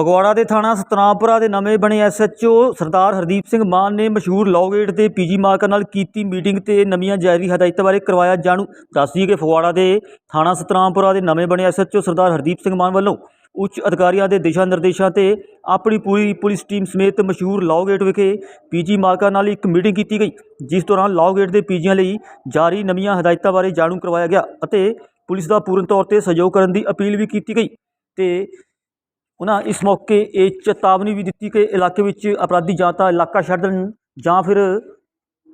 ਫਗਵਾੜਾ ਦੇ ਥਾਣਾ ਸਤਨਾਮਪੁਰਾ ਦੇ ਨਵੇਂ ਬਣੇ ਐਸਐਚਓ ਸਰਦਾਰ ਹਰਦੀਪ ਸਿੰਘ ਮਾਨ ਨੇ ਮਸ਼ਹੂਰ ਲੌਗੇਟ ਦੇ ਪੀਜੀ ਮਾਲਕਾਂ ਨਾਲ ਕੀਤੀ ਮੀਟਿੰਗ ਤੇ ਨਵੀਆਂ ਜਾਰੀ ਹਦਾਇਤਾਂ ਬਾਰੇ ਕਰਵਾਇਆ ਜਾਣੂ। ਦੱਸਦੀ ਕਿ ਫਗਵਾੜਾ ਦੇ ਥਾਣਾ ਸਤਨਾਮਪੁਰਾ ਦੇ ਨਵੇਂ ਬਣੇ ਐਸਐਚਓ ਸਰਦਾਰ ਹਰਦੀਪ ਸਿੰਘ ਮਾਨ ਵੱਲੋਂ ਉੱਚ ਅਧਿਕਾਰੀਆਂ ਦੇ ਦਿਸ਼ਾ ਨਿਰਦੇਸ਼ਾਂ ਤੇ ਆਪਣੀ ਪੂਰੀ ਪੁਲਿਸ ਟੀਮ ਸਮੇਤ ਮਸ਼ਹੂਰ ਲੌਗੇਟ ਵਿਖੇ ਪੀਜੀ ਮਾਲਕਾਂ ਨਾਲ ਇੱਕ ਮੀਟਿੰਗ ਕੀਤੀ ਗਈ, ਜਿਸ ਦੌਰਾਨ ਲੌਗੇਟ ਦੇ ਪੀਜੀਆਂ ਲਈ ਜਾਰੀ ਨਵੀਆਂ ਹਦਾਇਤਾਂ ਬਾਰੇ ਜਾਣੂ ਕਰਵਾਇਆ ਗਿਆ ਅਤੇ ਪੁਲਿਸ ਦਾ ਪੂਰਨ ਤੌਰ ਤੇ ਸਹਿਯੋਗ ਕਰਨ ਦੀ ਅਪੀਲ ਵੀ ਕੀਤੀ ਗਈ। ਤੇ ਉਹਨਾਂ ਇਸ ਮੌਕੇ ਇਹ ਚੇਤਾਵਨੀ ਵੀ ਦਿੱਤੀ ਕਿ ਇਲਾਕੇ ਵਿੱਚ ਅਪਰਾਧੀ ਜਾਂ ਤਾਂ ਇਲਾਕਾ ਛੱਡ ਦੇਣ ਜਾਂ ਫਿਰ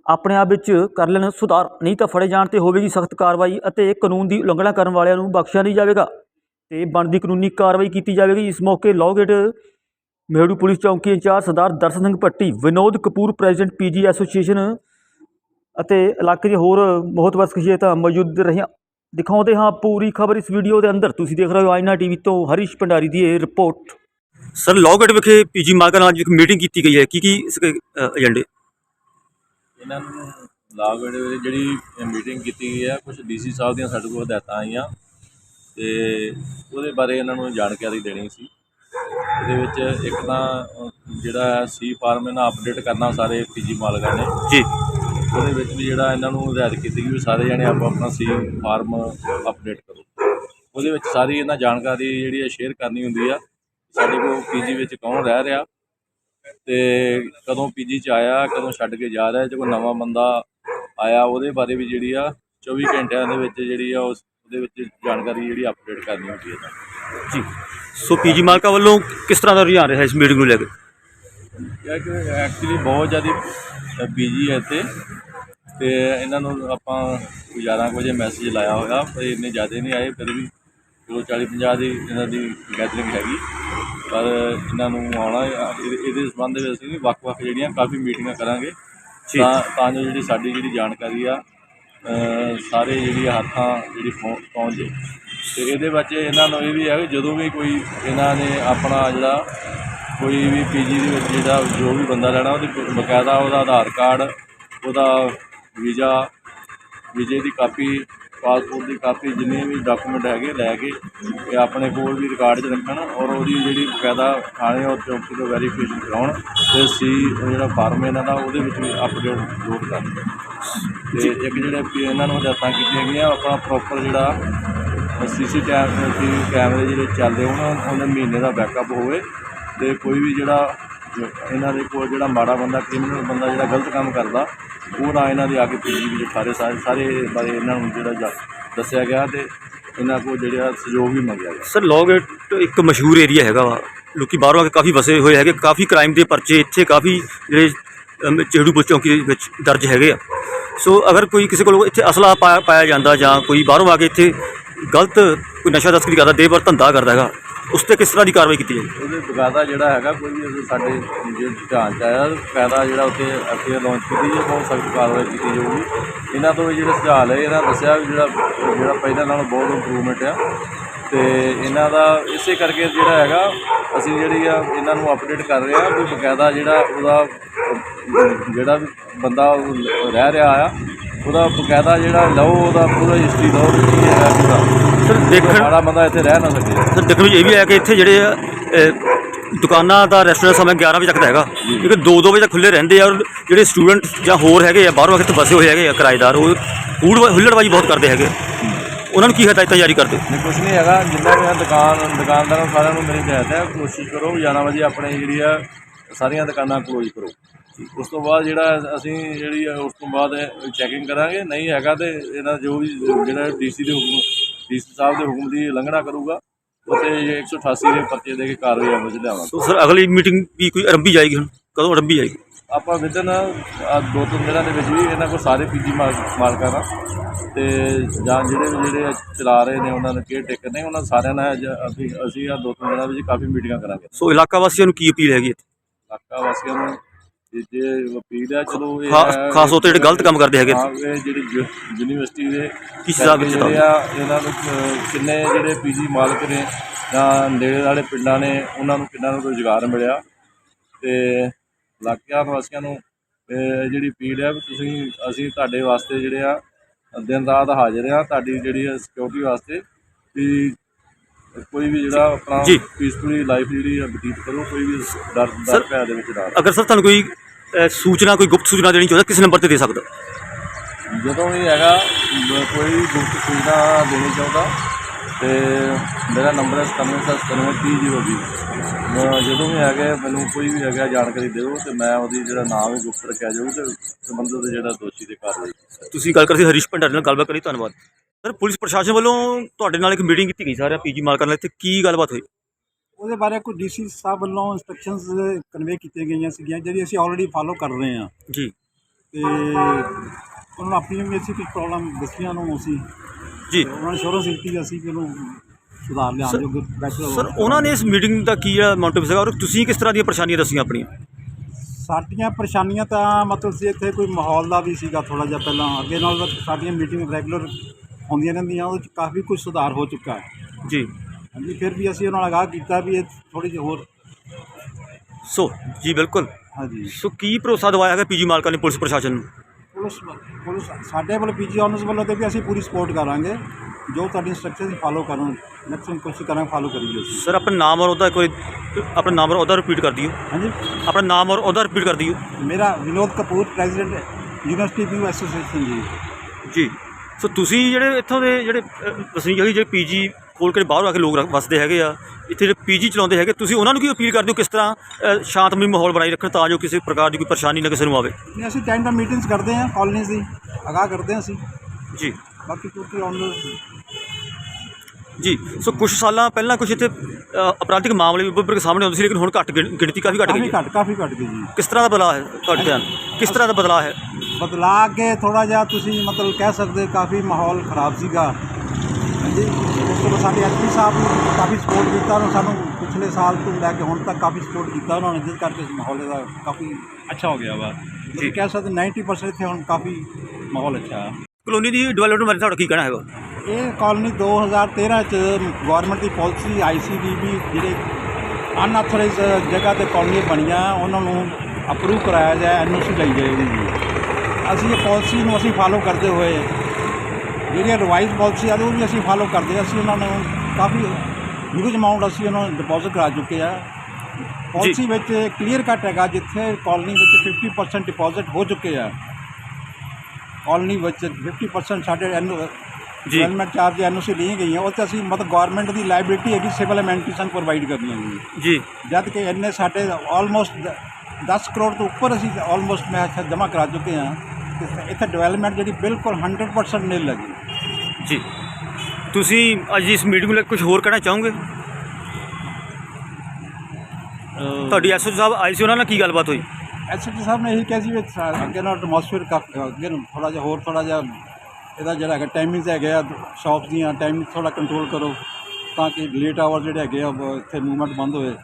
ਆਪਣੇ ਆਪ ਵਿੱਚ ਕਰ ਲੈਣ, ਸੁਧਾਰ ਨਹੀਂ ਤਾਂ ਫੜੇ ਜਾਣ ਤੇ ਹੋਵੇਗੀ ਸਖਤ ਕਾਰਵਾਈ ਅਤੇ ਕਾਨੂੰਨ ਦੀ ਉਲੰਘਣਾ ਕਰਨ ਵਾਲਿਆਂ ਨੂੰ ਬਖਸ਼ਿਆ ਨਹੀਂ ਜਾਵੇਗਾ ਤੇ ਬਣਦੀ ਕਾਨੂੰਨੀ ਕਾਰਵਾਈ ਕੀਤੀ ਜਾਵੇਗੀ। ਇਸ ਮੌਕੇ ਲੌਗੇਟ ਮੇਹੜੂ ਪੁਲਿਸ ਚੌਂਕੀ incharge Sardar Darshan Singh Bhatti, Vinod Kapoor president PG association ਅਤੇ ਇਲਾਕੇ ਦੇ ਹੋਰ ਬਹੁਤ ਵਸ ਖਸ਼ੀਅਤਾਂ ਮੌਜੂਦ ਰਹੀਆਂ। ਦਿਖਾਉਂਦੇ ਹਾਂ ਪੂਰੀ ਖਬਰ ਇਸ ਵੀਡੀਓ ਦੇ ਅੰਦਰ। ਤੁਸੀਂ ਦੇਖ ਰਹੇ ਹੋ ਆਇਨਾ ਟੀਵੀ ਤੋਂ ਹਰੀਸ਼ ਭੰਡਾਰੀ ਦੀ ਇਹ ਰਿਪੋਰਟ ਸਰ ਲੌਗੇਟ ਵਿਖੇ ਪੀਜੀ ਮਾਲਕਾਂ ਨਾਲ ਇੱਕ ਮੀਟਿੰਗ ਕੀਤੀ ਗਈ ਹੈ। ਕੀ ਕੀ ਇਸ ਏਜੰਡੇ ਇਹਨਾਂ ਨੂੰ ਲਾਗੜ ਜਿਹੜੀ ਮੀਟਿੰਗ ਕੀਤੀ ਗਈ ਹੈ ਕੁਝ ਡੀਸੀ ਸਾਹਿਬ ਦੀਆਂ ਸਾਡੇ ਕੋਲ ਹਦਾਇਤਾਂ ਆਈਆਂ ਤੇ ਉਹਦੇ ਬਾਰੇ ਇਹਨਾਂ ਨੂੰ ਜਾਣਕਾਰੀ ਦੇਣੀ ਸੀ। ਇਹਦੇ ਵਿੱਚ ਇੱਕ ਤਾਂ ਜਿਹੜਾ ਸੀ ਫਾਰਮ ਇਹਨਾਂ ਅਪਡੇਟ ਕਰਨਾ ਸਾਰੇ ਪੀਜੀ ਮਾਲਕਾਂ ਨੇ। ਜੀ। ਉਹਦੇ ਵਿੱਚ ਵੀ ਜਿਹੜਾ ਇਹਨਾਂ ਨੂੰ ਹਦਾਇਤ ਕੀਤੀ ਗਈ ਵੀ ਸਾਰੇ ਜਣੇ ਆਪੋ ਆਪਣਾ ਸੀ ਫਾਰਮ ਅਪਡੇਟ ਕਰੋ। ਉਹਦੇ ਵਿੱਚ ਸਾਰੀ ਇਹਨਾਂ ਜਾਣਕਾਰੀ ਜਿਹੜੀ ਹੈ ਸ਼ੇਅਰ ਕਰਨੀ ਹੁੰਦੀ ਆ। ਸਾਡੇ ਕੋਲ ਪੀਜੀ ਵਿੱਚ ਕੌਣ ਰਹਿ ਰਿਹਾ ਤੇ ਕਦੋਂ ਪੀਜੀ ਚ ਆਇਆ, ਕਦੋਂ ਛੱਡ ਕੇ ਜਾ ਰਿਹਾ ਜੇ ਕੋਈ ਨਵਾਂ ਬੰਦਾ ਆਇਆ, ਉਹਦੇ ਬਾਰੇ ਵੀ ਜਿਹੜੀ ਆ 24 ਘੰਟਿਆਂ ਦੇ ਵਿੱਚ ਜਿਹੜੀ ਆ ਉਸ ਉਹਦੇ ਵਿੱਚ ਜਾਣਕਾਰੀ ਜਿਹੜੀ ਅਪਡੇਟ ਕਰਨੀ ਹੁੰਦੀ ਹੈ। ਜੀ। ਸੋ ਪੀਜੀ ਮਾਲਕਾਂ ਵੱਲੋਂ ਕਿਸ ਤਰ੍ਹਾਂ ਦਾ ਰੁਝਾਨ ਰਿਹਾ ਇਸ ਮੀਟਿੰਗ ਨੂੰ ਲੈ ਕੇ? ਐਕਚੁਅਲੀ ਬਹੁਤ ਜ਼ਿਆਦਾ ਬੀਜੀ ਹੈ ਇੱਥੇ। ਤੇ ਇਹਨਾਂ ਨੂੰ ਆਪਾਂ 11 ਕੁ ਵਜੇ ਮੈਸੇਜ ਲਾਇਆ ਹੋਇਆ ਪਰ ਇੰਨੇ ਜ਼ਿਆਦਾ ਨਹੀਂ ਆਏ ਫਿਰ ਵੀ ਚਲੋ 40 50 ਦੀ ਇਹਨਾਂ ਦੀ ਗੈਦਰਿੰਗ ਹੈਗੀ। ਪਰ ਇਹਨਾਂ ਨੂੰ ਆਉਣਾ ਇਹਦੇ ਸੰਬੰਧ ਵਿੱਚ ਅਸੀਂ ਵੱਖ-ਵੱਖ ਜਿਹੜੀਆਂ ਕਾਫੀ ਮੀਟਿੰਗਾਂ ਕਰਾਂਗੇ। ਤਾਂ ਤਾਂ ਜੋ ਜਿਹੜੀ ਸਾਡੀ ਜਿਹੜੀ ਜਾਣਕਾਰੀ ਆ ਸਾਰੇ ਜਿਹੜੀ ਹੱਥਾਂ ਜਿਹੜੀ ਪਹੁੰ- ਪਹੁੰਚ ਜੇ ਤੇ ਇਹਦੇ ਵਿੱਚ ਇਹਨਾਂ ਨੂੰ ਇਹ ਵੀ ਹੈ ਕਿ ਜਦੋਂ ਵੀ ਕੋਈ ਇਹਨਾਂ ਨੇ ਆਪਣਾ ਜਿਹੜਾ ਕੋਈ ਵੀ ਪੀਜੀ ਦੇ ਵਿੱਚ ਜਿਹੜਾ ਜੋ ਵੀ ਬੰਦਾ ਲੈਣਾ ਉਹਦੀ ਬਕਾਇਦਾ ਉਹਦਾ ਆਧਾਰ ਕਾਰਡ, ਉਹਦਾ ਵੀਜ਼ਾ, ਵੀਜ਼ੇ ਦੀ ਕਾਪੀ, ਪਾਸਪੋਰਟ ਦੀ ਕਾਪੀ, ਜਿੰਨੇ ਵੀ ਡਾਕੂਮੈਂਟ ਹੈਗੇ ਲੈ ਕੇ ਇਹ ਆਪਣੇ ਕੋਲ ਵੀ ਰਿਕਾਰਡ 'ਚ ਰੱਖਣ ਔਰ ਉਹਦੀ ਜਿਹੜੀ ਬਕਾਇਦਾ ਥਾਣੇ ਔਰ ਚੌਕੀ ਤੋਂ ਵੈਰੀਫਿਕੇਸ਼ਨ ਕਰਾਉਣ ਤੇ ਸੀ ਜਿਹੜਾ ਫਾਰਮ ਇਹਨਾਂ ਦਾ ਉਹਦੇ ਵਿੱਚ ਵੀ ਅਪਡੇਟ ਲੋਡ ਕਰਨ ਤੇ ਇੱਕ ਜਿਹੜੇ ਵੀ ਇਹਨਾਂ ਨੂੰ ਹਦਾਇਤਾਂ ਕੀਤੀਆਂ ਗਈਆਂ, ਆਪਣਾ ਪ੍ਰੋਪਰ ਜਿਹੜਾ ਸੀਸੀ ਕੈਮਰੇ ਕੈਮਰੇ ਜਿਹੜੇ ਚੱਲਦੇ ਹੋਣ ਉਹਨਾਂ ਮਹੀਨੇ ਦਾ ਬੈਕਅਪ ਹੋਵੇ ਅਤੇ ਕੋਈ ਵੀ ਜਿਹੜਾ ਇਹਨਾਂ ਦੇ ਕੋਲ ਜਿਹੜਾ ਮਾੜਾ ਬੰਦਾ ਕ੍ਰਿਮੀਨਲ ਬੰਦਾ ਜਿਹੜਾ ਗਲਤ ਕੰਮ ਕਰਦਾ ਉਹ ਨਾ ਇਹਨਾਂ ਦੇ ਆ ਕੇ ਪੀਜੀ ਵਿੱਚ ਸਾਰੇ ਸਾਰੇ ਸਾਰੇ ਬਾਰੇ ਇਹਨਾਂ ਨੂੰ ਜਿਹੜਾ ਜਾ- ਦੱਸਿਆ ਗਿਆ ਤੇ ਇਹਨਾਂ ਕੋਲ ਜਿਹੜਾ ਸਹਿਯੋਗ ਵੀ ਮੰਗਿਆ ਗਿਆ। ਸਰ ਲੌਗੇਟ ਇੱਕ ਮਸ਼ਹੂਰ ਏਰੀਆ ਹੈਗਾ ਵਾ। ਲੋਕੀ ਬਾਹਰੋਂ ਆ ਕੇ ਕਾਫੀ ਵਸੇ ਹੋਏ ਹੈਗੇ ਕਾਫੀ ਕ੍ਰਾਈਮ ਦੇ ਪਰਚੇ ਇੱਥੇ ਕਾਫੀ ਜਿਹੜੇ ਅਮ, ਚਿਹੜੂ ਪੁਲਿਸ ਚੌਂਕੀ ਦੇ ਵਿੱਚ ਦਰਜ ਹੈਗੇ ਆ। ਸੋ ਅਗਰ ਕੋਈ ਕਿਸੇ ਕੋਲ ਇੱਥੇ ਅਸਲਾ ਪਾਇਆ ਪਾਇਆ ਜਾਂਦਾ ਜਾਂ ਕੋਈ ਬਾਹਰੋਂ ਆ ਕੇ ਇੱਥੇ ਗਲਤ ਕੋਈ ਨਸ਼ਾ ਤਸਕਰੀ ਕਰਦਾ ਦੇਵਰ ਧੰਦਾ ਕਰਦਾ ਹੈਗਾ ਉਸ ਤੇ ਕਿਸ ਤਰ੍ਹਾਂ ਦੀ ਕਾਰਵਾਈ ਕੀਤੀ ਜਾਏਗੀ ਉਹਦੇ ਬਕਾਇਦਾ ਜਿਹੜਾ ਹੈਗਾ, ਕੋਈ ਵੀ ਅਸੀਂ ਸਾਡੇ ਜੇ ਧਿਆਨ ਚ ਆਇਆ ਬਕਾਇਦਾ ਜਿਹੜਾ ਉੱਥੇ ਐਫਆਈਆਰ ਲਾਂਚ ਕੀਤੀ ਜੇ ਬਹੁਤ ਸਖਤ ਕਾਰਵਾਈ ਕੀਤੀ ਜਾਊਗੀ। ਇਹਨਾਂ ਤੋਂ ਵੀ ਜਿਹੜੇ ਸੁਝਾਅ ਲਏ, ਇਹਨਾਂ ਦੱਸਿਆ ਵੀ ਜਿਹੜਾ ਜਿਹੜਾ ਪਹਿਲਾਂ ਨਾਲੋਂ ਬਹੁਤ ਇੰਪਰੂਵਮੈਂਟ ਆ। ਤੇ ਇਹਨਾਂ ਦਾ ਇਸੇ ਕਰਕੇ ਜਿਹੜਾ ਹੈਗਾ, ਅਸੀਂ ਜਿਹੜੀ ਆ, ਇਹਨਾਂ ਨੂੰ ਅਪਡੇਟ ਕਰ ਰਹੇ ਆ ਵੀ ਬਕਾਇਦਾ ਜਿਹੜਾ ਉਹਦਾ, ਜਿਹੜਾ ਵੀ ਬੰਦਾ ਉਹ ਰਹਿ ਰਿਹਾ ਆ ਉਹਦਾ ਬਕਾਇਦਾ ਜਿਹੜਾ ਲਓ ਉਹਦਾ ਪੂਰਾ ਹਿਸਟਰੀ ਲਓ ਕੀ ਹੈਗਾ ਪੂਰਾ ਸਰ ਦੇਖਣ ਮਾੜਾ ਬੰਦਾ ਇੱਥੇ ਰਹਿ ਨਾ ਸਕੇ। ਸਰ ਦੇਖਣ ਵਿੱਚ ਇਹ ਵੀ ਹੈ ਕਿ ਇੱਥੇ ਜਿਹੜੇ ਦੁਕਾਨਾਂ ਦਾ ਰੈਸਟੋਰੈਂਟ ਸਮਾਂ 11 ਵਜੇ ਤੱਕ ਦਾ ਹੈਗਾ। ਕਿਉਂਕਿ 2-2 ਵਜੇ ਤੱਕ ਖੁੱਲੇ ਰਹਿੰਦੇ ਆ ਔਰ ਜਿਹੜੇ ਸਟੂਡੈਂਟ ਜਾਂ ਹੋਰ ਹੈਗੇ ਆ ਬਾਹਰੋਂ ਆ ਕੇ ਇੱਥੇ ਵਸੇ ਹੋਏ ਹੈਗੇ ਆ ਕਿਰਾਏਦਾਰ ਉਹ ਫੂਡ ਹੁੱਲੜਬਾਜੀ ਬਹੁਤ ਕਰਦੇ ਹੈਗੇ। ਉਹਨਾਂ ਨੂੰ ਕੀ ਹਦਾਇਤਾਂ ਜਾਰੀ ਕਰਦੇ ਨਹੀਂ ਕੁਛ ਨਹੀਂ ਹੈਗਾ। ਜਿੰਨਾ ਵੀ ਹੈ ਦੁਕਾਨ ਦੁਕਾਨਦਾਰਾਂ ਸਾਰਿਆਂ ਨੂੰ ਮੇਰੀ ਹਦਾਇਤ ਹੈ ਕੋਸ਼ਿਸ਼ ਕਰੋ ਵੀ 11 ਵਜੇ ਆਪਣੇ ਜਿਹੜੀ ਆ ਸਾਰੀਆਂ ਦੁਕਾਨਾਂ ਕਲੋਜ਼ ਕਰੋ। ਉਸ ਤੋਂ ਬਾਅਦ ਜਿਹੜਾ ਅਸੀਂ ਜਿਹੜੀ ਆ ਉਸ ਤੋਂ ਬਾਅਦ ਚੈਕਿੰਗ ਕਰਾਂਗੇ। ਨਹੀਂ ਹੈਗਾ ਤੇ ਇਹਨਾਂ ਜੋ ਵੀ ਜਿਹੜਾ ਡੀਸੀ ਦੇ ਹੁਕਮ ਡੀਸੀ ਸਾਹਿਬ ਦੇ ਹੁਕਮ ਦੀ ਉਲੰਘਣਾ ਕਰੂਗਾ ਉਤੇ 188 ਦੇ ਪਰਚੇ ਦੇ ਕੇ ਕਾਰਵਾਈ ਅਮਲ ਚ ਲਿਆਵਾਂਗੇ। ਸੋ ਸਰ ਅਗਲੀ ਮੀਟਿੰਗ ਵੀ ਕੋਈ ਆਰੰਭੀ ਜਾਏਗੀ ਹੁਣ? ਕਦੋਂ ਆਰੰਭੀ ਜਾਏਗੀ? ਆਪਾਂ ਵਿਦਨ ਦੋ ਤਿੰਨ ਦਿਨਾਂ ਦੇ ਵਿੱਚ ਵੀ ਇਹਨਾਂ ਕੋਲ ਸਾਰੇ ਪੀਜੀ ਮਾਲਕਾਂ ਦਾ ਤੇ ਜਾਂ ਜਿਹੜੇ ਜਿਹੜੇ ਚਲਾ ਰਹੇ ਨੇ ਉਹਨਾਂ ਨੂੰ ਕੇਅਰ ਟੇਕਰ ਨੇ ਉਹਨਾਂ ਸਾਰਿਆਂ ਨਾਲ ਅਸੀਂ ਅਸੀਂ ਆ ਦੋ ਤਿੰਨ ਦਿਨਾਂ ਵਿੱਚ ਕਾਫੀ ਮੀਟਿੰਗਾਂ ਕਰਾਂਗੇ। ਸੋ ਇਲਾਕਾ ਵਾਸੀਆਂ ਨੂੰ ਕੀ ਅਪੀਲ ਹੈਗੀ ਇੱਥੇ? ਇਲਾਕਾ ਵਾਸੀਆਂ ਨੂੰ ਤੇ ਜੇ ਅਪੀਲ ਹੈ ਚਲੋ ਇਹ ਖਾਸ ਹੈ- ਖਾਸ ਤੌਰ ਤੇ ਜਿਹੜੇ ਗਲਤ ਕੰਮ ਕਰਦੇ ਹੈਗੇ ਹਾਂ ਇਹ ਜਿਹੜੀ ਯੂ- ਯੂਨੀਵਰਸਿਟੀ ਦੇ ਕਿਸ ਹਿਸਾਬ ਵਿੱਚ ਜਿਹੜੇ ਆ ਇਹਨਾਂ ਨੂੰ ਕਿੰਨੇ ਜਿਹੜੇ ਪੀਜੀ ਮਾਲਕ ਨੇ ਜਾਂ ਨੇੜੇ ਵਾਲੇ ਪਿੰਡਾਂ ਨੇ ਉਹਨਾਂ ਨੂੰ ਕਿੰਨਾ ਨੂੰ ਰੁਜ਼ਗਾਰ ਮਿਲਿਆ? ਤੇ ਇਲਾਕਿਆਂ ਵਾਸੀਆਂ ਨੂੰ ਇਹ ਜਿਹੜੀ ਅਪੀਲ ਹੈ ਵੀ ਤੁਸੀਂ ਅਸੀਂ ਤੁਹਾਡੇ ਵਾਸਤੇ ਜਿਹੜੇ ਆ ਦਿਨ ਰਾਤ ਹਾਜ਼ਰ ਆ ਤੁਹਾਡੀ ਜਿਹੜੀ ਸਿਕਿਉਰਿਟੀ ਵਾਸਤੇ ਵੀ ਕੋਈ ਵੀ ਜਿਹੜਾ ਆਪਣਾ ਜੀ। ਪੀਸਫੁਲੀ ਲਾਈਫ ਜਿਹੜੀ ਆ ਬਤੀਤ ਕਰੋ ਕੋਈ ਵੀ ਡਰ Sir, ਡਰ ਭੈ ਦੇ ਵਿੱਚ ਨਾ ਰਹੋ। ਅਗਰ ਸਰ ਤੁਹਾਨੂੰ ਕੋਈ ਸੂਚਨਾ ਕੋਈ ਗੁਪਤ ਸੂਚਨਾ ਦੇਣੀ ਚਾਹੁੰਦਾ ਕਿਸ ਨੰਬਰ ਤੇ ਦੇ ਸਕਦਾ ਜਦੋਂ ਵੀ ਹੈਗਾ ਮ- ਕੋਈ ਵੀ ਗੁਪਤ ਸੂਚਨਾ ਦੇਣੀ ਚਾਹੁੰਦਾ ਤੇ ਮੇਰਾ ਨੰਬਰ ਹੈ 97973020 ਮੈਂ ਜਦੋਂ ਵੀ ਹੈਗੇ ਮੈਨੂੰ ਕੋਈ ਵੀ ਹੈਗਾ ਜਾਣਕਾਰੀ ਦਿਓ ਤੇ ਮੈਂ ਉਹਦੀ ਜਿਹੜਾ ਨਾਮ ਹੈ ਗੁਪਤ ਰੱਖਿਆ ਜਾਊ ਤੇ ਸੰਬੰਧਿਤ ਜਿਹੜਾ ਦੋਸ਼ੀ ਦੇ ਕਾਰਵਾਈ ਤੁਸੀਂ ਗੱਲ ਕਰਦੇ ਸੀ ਹਰੀਸ਼ ਭੰਡਾਰੀ ਨਾਲ ਗੱਲਬਾਤ ਕਰੀ ਧੰਨਵਾਦ ਸਰ ਪੁਲਿਸ ਪ੍ਰਸ਼ਾਸਨ ਵੱਲੋਂ ਤੁਹਾਡੇ ਨਾਲ ਇੱਕ ਮੀਟਿੰਗ ਕੀਤੀ ਗਈ ਸਾਰੇ ਪੀਜੀ ਮਾਲਕਾਂ ਨਾਲ ਇੱਥੇ ਕੀ ਗੱਲਬਾਤ ਹੋਈ? ਉਹਦੇ ਬਾਰੇ ਕੋਈ ਡੀਸੀ ਸਾਹਿਬ ਵੱਲੋਂ ਇੰਸਟਰਕਸ਼ਨਸ ਕਨਵੇ ਕੀਤੀਆਂ ਗਈਆਂ ਸੀਗੀਆਂ ਜਿਹੜੀ ਅਸੀਂ ਆਲਰੇਡੀ ਫਾਲੋ ਕਰ ਰਹੇ ਹਾਂ। ਜੀ। ਤੇ ਉਹਨਾਂ ਨੂੰ ਆਪਣੀ ਵੀ ਅਸੀਂ ਕੁਝ ਪ੍ਰੋਬਲਮ ਦੱਸੀਆਂ ਨੂੰ ਅਸੀਂ। ਜੀ। ਉਹਨਾਂ ਨੇ ਸ਼ੋਰੈਂਸ ਦਿੱਤੀ ਅਸੀਂ ਕਿ ਉਹਨੂੰ ਸੁਧਾਰ ਲਿਆਉਣ ਯੋਗ ਬੈਟਰ ਸਰ ਉਹਨਾਂ ਨੇ ਇਸ ਮੀਟਿੰਗ ਦਾ ਕੀ ਜਿਹੜਾ ਮੋਟਿਵ ਸੀਗਾ ਔਰ ਤੁਸੀਂ ਕਿਸ ਤਰ੍ਹਾਂ ਦੀਆਂ ਪਰੇਸ਼ਾਨੀਆਂ ਦੱਸੀਆਂ ਆਪਣੀਆਂ? ਸਾਡੀਆਂ ਪਰੇਸ਼ਾਨੀਆਂ ਤਾਂ ਮਤਲਬ ਸੀ ਇੱਥੇ ਕੋਈ ਮਾਹੌਲ ਦਾ ਵੀ ਸੀਗਾ ਥੋੜਾ ਜਿਹਾ ਪਹਿਲਾਂ। ਅੱਗੇ ਨਾਲ ਸਾਡੀਆਂ ਮੀਟਿੰਗ ਰੈਗੂਲਰ ਹੁੰਦੀਆਂ ਰਹਿੰਦੀਆਂ ਉਹਦੇ ਚ ਕਾਫੀ ਕੁਝ ਸੁਧਾਰ ਹੋ ਚੁੱਕਾ ਹੈ। ਜੀ। ਹਾਂਜੀ ਫਿਰ ਵੀ ਅਸੀਂ ਉਹਨਾਂ ਨਾਲ ਅਗਾਹ ਕੀਤਾ ਵੀ ਇਹ ਥੋੜੀ ਜਿਹੀ ਹੋਰ ਸੋ ਜੀ ਬਿਲਕੁਲ। ਹਾਂਜੀ। ਸੋ ਕੀ ਭਰੋਸਾ ਦਵਾਇਆ ਹੈਗਾ ਪੀਜੀ ਮਾਲਕਾਂ ਨੇ ਪੁਲਿਸ ਪ੍ਰਸ਼ਾਸਨ ਨੂੰ? ਪੁਲਿਸ ਪੁਲਿਸ ਸਾਡੇ ਵੱਲ ਪੀਜੀ ਆਨਰਸ ਵੱਲੋਂ ਤੇ ਵੀ ਅਸੀਂ ਪੂਰੀ ਸਪੋਰਟ ਕਰਾਂਗੇ। ਜੋ ਤੁਹਾਡੀ ਇੰਸਟਰਕਸ਼ਨ ਫਾਲੋ ਕਰਨ ਮੈਕਸਿਮਮ ਕੋਸ਼ਿਸ਼ ਕਰਾਂਗੇ ਫਾਲੋ ਕਰੀਏ ਅਸੀਂ। ਸਰ ਆਪਣਾ ਨਾਮ ਔਰ ਉਹਦਾ ਕੋਈ ਆਪਣਾ ਨਾਮ ਔਰ ਉਹਦਾ ਰਿਪੀਟ ਕਰ ਦਿਓ। ਹਾਂਜੀ। ਆਪਣਾ ਨਾਮ ਔਰ ਉਹਦਾ ਰਿਪੀਟ ਕਰ ਦਿਓ। ਮੇਰਾ Vinod Kapoor president university view association ਜੀ। ਜੀ। ਸੋ ਤੁਸੀਂ ਜਿਹੜੇ ਇੱਥੋਂ ਦੇ ਜਿਹੜੇ ਵਸਨੀਕ ਹੈਗੇ ਜਿਹੜੇ ਪੀਜੀ ਖੋਲ ਕੇ ਬਾਹਰ ਆ ਕੇ ਲੋਕ ਵਸਦੇ ਹੈਗੇ ਆ ਇੱਥੇ ਜਿਹੜੇ ਪੀਜੀ ਚਲਾਉਂਦੇ ਹੈਗੇ ਤੁਸੀਂ ਉਹਨਾਂ ਨੂੰ ਕੀ ਅਪੀਲ ਕਰਦੇ ਹੋ ਕਿਸ ਤਰ੍ਹਾਂ ਸ਼ਾਂਤਮਈ ਮਾਹੌਲ ਬਣਾਈ ਰੱਖਣ ਤਾਂ ਜੋ ਕਿਸੇ ਪ੍ਰਕਾਰ ਦੀ ਕੋਈ ਪਰੇਸ਼ਾਨੀ ਨਾ ਕਿਸੇ ਨੂੰ ਆਵੇ? ਨਹੀਂ ਅਸੀਂ ਟਾਈਮ ਟਾਈਮ ਮੀਟਿੰਗਸ ਕਰਦੇ ਹਾਂ ਕਾਲਨੀਜ਼ ਦੀ ਅਗਾਹ ਕਰਦੇ ਹਾਂ ਅਸੀਂ। ਜੀ। ਬਾਕੀ ਕਿਉਂਕਿ ਆਨਰਸ ਜੀ ਸੋ ਕੁਝ ਸਾਲਾਂ ਪਹਿਲਾਂ ਕੁਝ ਇੱਥੇ ਅਪਰਾਧਿਕ ਮਾਮਲੇ ਵੀ ਕੇ ਸਾਹਮਣੇ ਆਉਂਦੇ ਸੀ ਲੇਕਿਨ ਹੁਣ ਘੱਟ ਗਿਣ- ਗਿਣਤੀ ਕਾਫੀ ਘੱਟ ਗਈ ਕਾਫੀ ਘੱਟ ਕਾਫੀ ਘੱਟ ਗਈ ਜੀ। ਕਿਸ ਤਰ੍ਹਾਂ ਦਾ ਬਦਲਾਅ ਹੈ ਤੁਹਾਡੇ ਧਿਆਨ? ਕਿਸ ਤਰ੍ਹਾਂ ਦਾ ਬਦਲਾਅ ਹੈ? ਬਦਲਾ ਕੇ ਥੋੜਾ ਜਿਹਾ ਤੁਸੀਂ ਮਤਲਬ ਕਹਿ ਸਕਦੇ ਕਾਫੀ ਮਾਹੌਲ ਖਰਾਬ ਸੀਗਾ। ਹਾਂਜੀ। ਉਸ ਤੋਂ ਬਾਅਦ ਸਾਡੇ ਐਸਪੀ ਸਾਹਿਬ ਨੇ ਕਾਫੀ ਸਪੋਰਟ ਕੀਤਾ ਉਹਨਾਂ ਸਾਨੂੰ ਪਿਛਲੇ ਸਾਲ ਤੋਂ ਲੈ ਕੇ ਹੁਣ ਤੱਕ ਕਾਫੀ ਸਪੋਰਟ ਕੀਤਾ ਉਹਨਾਂ ਨੇ ਜਿਸ ਕਰਕੇ ਇਸ ਮਾਹੌਲ ਦਾ ਕਾਫੀ ਅੱਛਾ ਹੋ ਗਿਆ ਵਾ। ਜੀ ਕਹਿ ਸਕਦੇ 90% ਇੱਥੇ ਹੁਣ ਕਾਫੀ ਮਾਹੌਲ ਅੱਛਾ। ਹੈ ਕਲੋਨੀ ਦੀ ਡਿਵੈਲਪਮੈਂਟ ਬਾਰੇ ਤੁਹਾਡਾ ਕੀ ਕਹਿਣਾ ਹੈਗਾ? ਇਹ ਕਾਲਨੀ 2013 ਚ ਗਵਰਨਮੈਂਟ ਦੀ ਪਾਲਿਸੀ ਆਈਸੀਡੀਬੀ ਜਿਹੜੇ ਅਨਆਥੋਰਾਈਜ਼ ਜਗ੍ਹਾ ਤੇ ਕਾਲਨੀ ਬਣੀਆਂ ਉਹਨਾਂ ਨੂੰ ਅਪਰੂਵ ਕਰਾਇਆ ਜਾਏ ਐਨਓਸੀ ਲਈ ਜਾਏ। ਉਹਦੀ ਜੀ ਅਸੀਂ ਇਹ ਪਾਲਿਸੀ ਨੂੰ ਅਸੀਂ ਫਾਲੋ ਕਰਦੇ ਹੋਏ ਜਿਹੜੀਆਂ ਰਿਵਾਈਜ਼ ਪਾਲਿਸੀ ਆ ਉਹ ਵੀ ਅਸੀਂ ਫਾਲੋ ਕਰਦੇ ਹਾਂ। ਅਸੀਂ ਉਹਨਾਂ ਨੂੰ ਕਾਫੀ ਹਿਊਜ ਅਮਾਉਂਟ ਅਸੀਂ ਉਹਨਾਂ ਨੂੰ ਡਿਪੋਜ਼ਿਟ ਕਰਾ ਚੁੱਕੇ ਆ ਪਾਲਿਸੀ ਵਿੱਚ ਕਲੀਅਰ ਕੱਟ ਹੈਗਾ ਜਿੱਥੇ ਕਾਲਨੀ ਵਿੱਚ 50% ਡਿਪੋਜ਼ਿਟ ਹੋ ਚੁੱਕੇ ਆ। ਕਾਲਨੀ ਵਿੱਚ 50% ਸਾਡੇ ਐਨੋ ਜੀ। ਡਿਵੈਲਪਮੈਂਟ ਚਾਰਜ ਐਨਓਸੀ ਲਈਆਂ ਗਈਆਂ। ਉਹ 'ਤੇ ਅਸੀਂ ਮਤਲਬ ਗਵਰਨਮੈਂਟ ਦੀ ਲਾਇਬਿਲਿਟੀ ਹੈਗੀ ਸਿਵਲ ਅਮੈਨਿਟੀਜ਼ਾਂ ਪ੍ਰੋਵਾਈਡ ਕਰਨੀਆਂ ਜੀ। ਜੀ। ਜਦ ਕਿ ਇੰਨੇ ਸਾਡੇ ਆਲਮੋਸਟ 10 ਕਰੋੜ ਤੋਂ ਉੱਪਰ ਅਸੀਂ ਆਲਮੋਸਟ ਮੈਂ ਜਮ੍ਹਾਂ ਕਰਾ ਚੁੱਕੇ ਹਾਂ। ਇੱਥੇ ਡਿਵੈਲਪਮੈਂਟ ਜਿਹੜੀ ਬਿਲਕੁਲ 100% ਨਿਲ ਲੱਗੀ। ਜੀ। ਤੁਸੀਂ ਅੱਜ ਇਸ ਮੀਟਿੰਗ ਲਈ ਕੁਝ ਹੋਰ ਕਹਿਣਾ ਚਾਹੋਗੇ? ਤੁਹਾਡੀ ਐਸਓ ਸਾਹਿਬ ਆਏ ਸੀ ਉਹਨਾਂ ਨਾਲ ਕੀ ਗੱਲਬਾਤ ਹੋਈ? ਐਸਪੀ ਸਾਹਿਬ ਨੇ ਇਹੀ ਕਿਹਾ ਸੀ ਵੀ ਅੱਗੇ ਨਾਲ ਐਟਮੋਸਫੇਅਰ ਅੱਗੇ ਨੂੰ ਥੋੜਾ ਜਿਹਾ ਹੋਰ ਥੋੜਾ ਜਿਹਾ ਇਹਦਾ ਜਿਹੜਾ ਹੈਗਾ ਟਾਈਮਿੰਗਸ ਹੈਗੇ ਆ ਸ਼ਾਪਸ ਦੀਆਂ ਟਾਈਮਿੰਗ ਥੋੜਾ ਕੰਟਰੋਲ ਕਰੋ ਤਾਂ ਕਿ ਲੇਟ ਆਵਰ ਜਿਹੜੇ ਹੈਗੇ ਆ ਇੱਥੇ ਮੂਵਮੈਂਟ ਬੰਦ ਹੋਏ।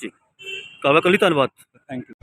ਜੀ। ਕਾਵਾ ਕੱਲੀ ਧੰਨਵਾਦ। Thank you